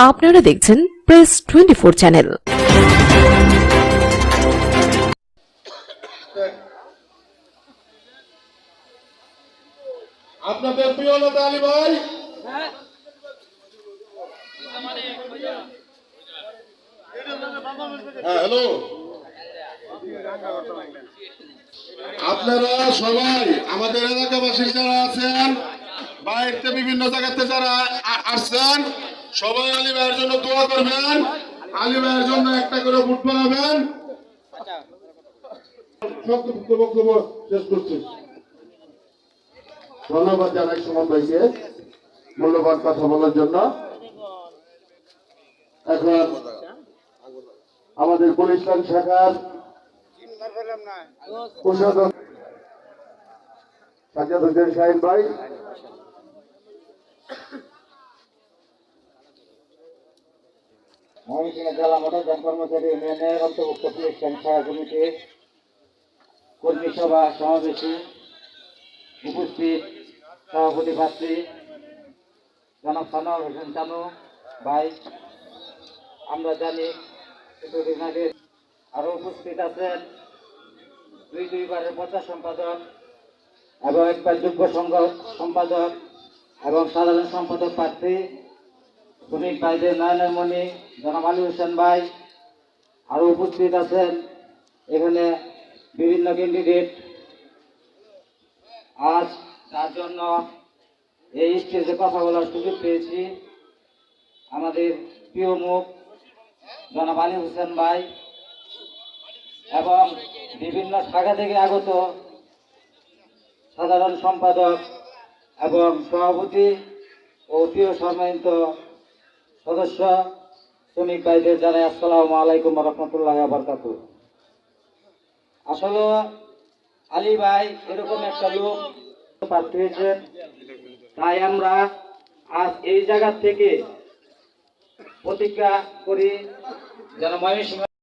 আপনারা দেখছেন press twenty four channel আপনাদের প্রিয় নেতা আলী ভাই। হ্যাঁ হ্যালো আপনারা সবাই, আমাদের এলাকাবাসী যারা আছেন বাইরে বিভিন্ন জায়গাতে যারা আসছেন সবাই আলী ভাইয়ের জন্য দোয়া করবেন। আলী ভাইয়ের জন্য একটা করে ভোট করছি। ধন্যবাদ জানাই সুমন ভাইকে মূল্যবান কথা বলার জন্য। এখন আমাদের লাইন শাখার প্রশাসক সাজ্জাদ হোসেন শাহিন ভাই ময়মনসিংহ জেলা মোটর যান কর্মচারী ইউনিয়নের অন্তর্ভুক্ত পুলিশ সংখ্যা কমিটির কর্মী সভা, সমাবেশে, উপস্থিত সভাপতি পাত্রী জনাব হোসেন চানু, ভাই, আমরা জানি কিছুদিন আগে আরও উপস্থিত আছেন। দুই দুইবারের প্রচার সম্পাদক এবং একবার যোগ্য সংঘ সম্পাদক এবং সাধারণ সম্পাদক প্রার্থী শ্রমিক ভাইদের মণি, জনাব আলী হোসেন ভাই আরও উপস্থিত আছেন। এখানে বিভিন্ন ক্যান্ডিডেট আজ তার জন্য এই স্টেজে কথা বলার সুযোগ পেয়েছি। আমাদের প্রিয় মুখ, জনাব আলী হোসেন ভাই এবং বিভিন্ন শাখা থেকে আগত সাধারণ সম্পাদক এবং সভাপতি ও প্রিয় সম্মানিত সদস্য, শ্রমিক ভাইদের জানাই আসসালামু আলাইকুম রহমতুল্লাহ বরকাত আসলে আলী ভাই এরকম একটা লোক প্রার্থী হয়েছেন, তাই আমরা আজ এই জায়গা থেকে প্রতিজ্ঞা করি যেন ময়মনসিংহ